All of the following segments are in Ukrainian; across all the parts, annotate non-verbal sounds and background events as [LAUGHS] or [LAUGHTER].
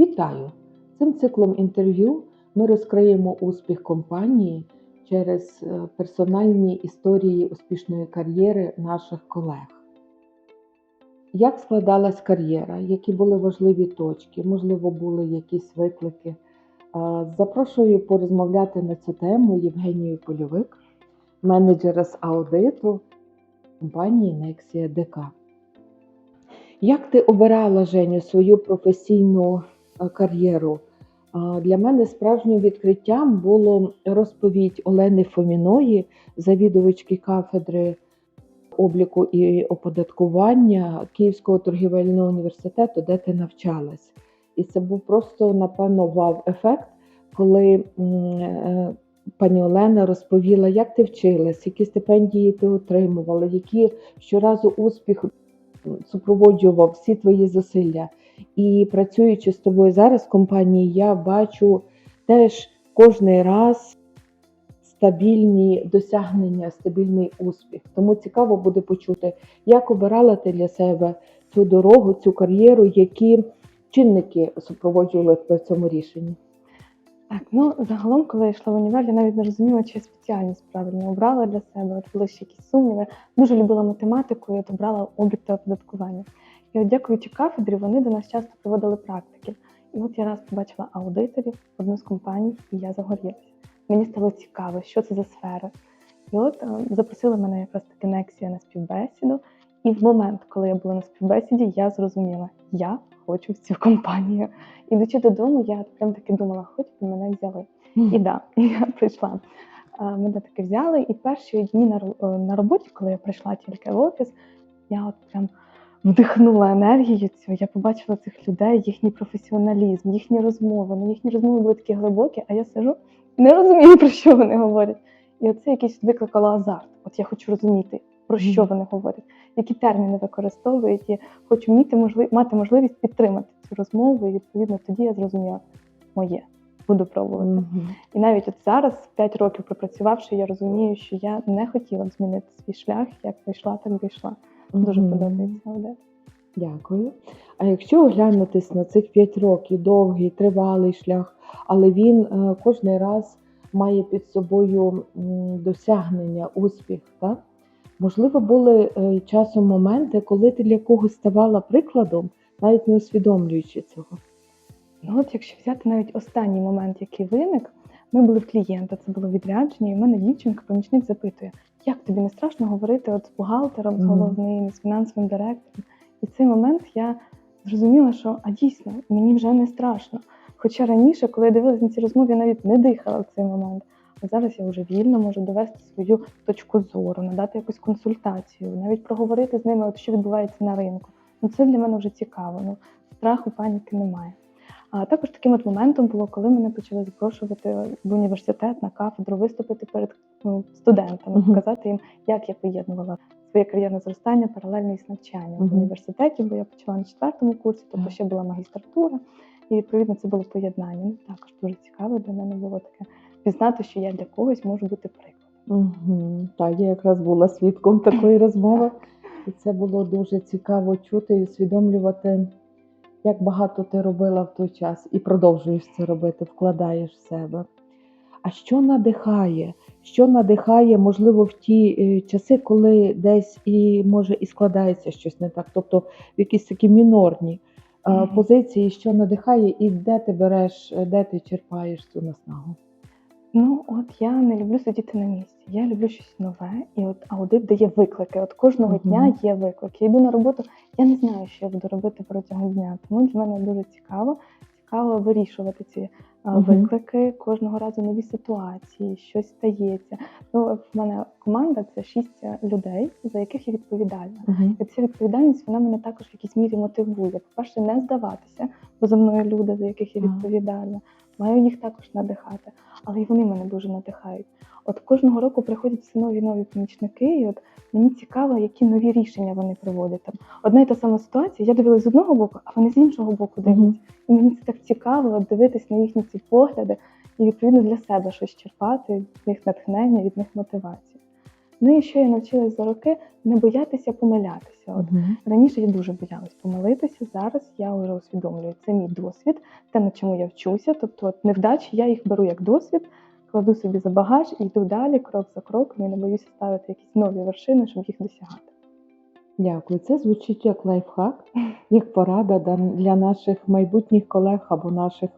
Вітаю! Цим циклом інтерв'ю ми розкриємо успіх компанії через е, персональні історії успішної кар'єри наших колег. Як складалась кар'єра, які були важливі точки, можливо, були якісь виклики. Е, Запрошую порозмовляти на цю тему Євгенію Польовик, менеджера з аудиту компанії Nexia ДК. Як ти обирала Женю свою професійну е, кар'єру? Для мене справжнім відкриттям було розповідь Олени Фоміної, завідувачки кафедри обліку і оподаткування Київського торгівельного університету, де ти навчалась. І це був просто, напевно, вау-ефект, коли е, пані Олена розповіла, як ти вчилась, які стипендії ти отримувала, які щоразу успіх супроводжував всі твої зусилля. І працюючи з тобою зараз в компанії, я бачу теж кожний раз стабільні досягнення, стабільний успіх. Тому цікаво буде почути, як обирала ти для себе цю дорогу, цю кар'єру, які чинники супроводжували в цьому рішенні. Так, ну загалом, коли я йшла в універ, я навіть не розуміла, чи я спеціальність правильно обрала для себе. От були ще якісь сумніви. Дуже любила математику, і от обрала облік та оподаткування. І от дякуючи кафедрі, вони до нас часто проводили практики. І от я раз побачила аудиторів одну з компаній, і я загорілася. Мені стало цікаво, що це за сфера. І от е, запросили мене якраз таки Нексія на співбесіду. І в момент, коли я була на співбесіді, я зрозуміла, я хочу в цю компанію. Ідучи додому, я прям таки думала, хоч би мене взяли. І да, [LAUGHS] я прийшла. Мене таки взяли, і перші дні е, на роботі, коли я прийшла тільки в офіс, я от прям вдихнула енергію цю. Я побачила цих людей, їхній професіоналізм, їхні розмови. Ну, їхні розмови були такі глибокі, а я сижу, не розумію, про що вони говорять. І оце якийсь викликало азарт. От я хочу розуміти, про що вони говорять, які терміни використовують, і хочу вміти можли... мати можливість підтримати цю розмову. І відповідно тоді я зрозуміла моє. Буду пробувати. Мгм. І навіть от зараз, 5 років пропрацювавши, я розумію, що я не хотіла б змінити свій шлях, як вийшла, так вийшла. Дуже Мгм. подобається аудит. Дякую. А якщо оглянутись на цих 5 років, довгий, тривалий шлях, але він е, кожний раз має під собою м, досягнення, успіх, так? Можливо, були е, часом моменти, коли ти для когось ставала прикладом, навіть не усвідомлюючи цього. Ну от якщо взяти навіть останній момент, який виник, ми були в клієнта, це було відрядження, і в мене дівчинка, помічник запитує, як тобі не страшно говорити от з бухгалтером, з головним, з фінансовим директором. І в цей момент я зрозуміла, що а дійсно мені вже не страшно. Хоча раніше, коли я дивилася на ці розмови, я навіть не дихала в цей момент. Зараз я вже вільно можу довести свою точку зору, надати якусь консультацію, навіть проговорити з ними, от що відбувається на ринку. Ну це для мене вже цікаво. Ну страху, паніки немає. А також таким от моментом було, коли мене почали запрошувати в університет на кафедру виступити перед ну, студентами, показати їм, як я поєднувала своє кар'єрне зростання паралельно із навчанням в університеті, бо я почала на четвертому курсі, тобто ще була магістратура, і відповідно це було поєднання. Ну також дуже цікаво для мене було таке пізнати, що я для когось можу бути прикладом. Угу. Так, я якраз була свідком такої розмови, і це було дуже цікаво чути і усвідомлювати, як багато ти робила в той час і продовжуєш це робити, вкладаєш в себе. А що надихає? Що надихає, можливо, в ті е, часи, коли десь і може і складається щось не так, тобто в якісь такі мінорні е, Мгм. позиції, що надихає, і де ти береш, е, де ти черпаєш цю наснагу? Ну, от я не люблю сидіти на місці. Я люблю щось нове, і от аудит дає виклики. От кожного Мгм. дня є виклик. Я йду на роботу, я не знаю, що я буду робити протягом дня. Тому для мене дуже цікаво, цікаво вирішувати ці а, Мгм. виклики кожного разу нові ситуації, щось стається. Ну, в мене команда це шість е, людей, за яких я відповідальна. Угу. І ця відповідальність вона мене також в якійсь мірі мотивує. По-перше, не здаватися, бо за мною люди, за яких я відповідальна. Маю їх також надихати, але й вони мене дуже надихають. От кожного року приходять все нові нові помічники, і от мені цікаво, які нові рішення вони проводять. Там одна і та сама ситуація. Я дивилась з одного боку, а вони з іншого боку дивляться. І мені це так цікаво от дивитись на їхні ці погляди і відповідно для себе щось черпати, від них натхнення, від них мотивацію. Ну і що я навчилась за роки не боятися помилятися. От Мгм. раніше я дуже боялась помилитися. Зараз я вже усвідомлюю це мій досвід, те на чому я вчуся. Тобто, от невдачі я їх беру як досвід, кладу собі за багаж і йду далі, крок за кроком. І не боюся ставити якісь нові вершини, щоб їх досягати. Дякую. Це звучить як лайфхак, як порада для наших майбутніх колег або наших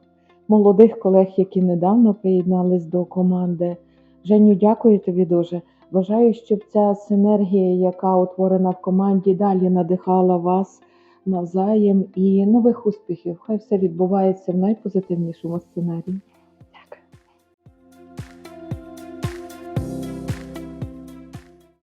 молодих колег, які недавно приєднались до команди. Женю, дякую тобі дуже. Бажаю, щоб ця синергія, яка утворена в команді, далі надихала вас навзаєм і нових успіхів. Хай все відбувається в найпозитивнішому сценарії.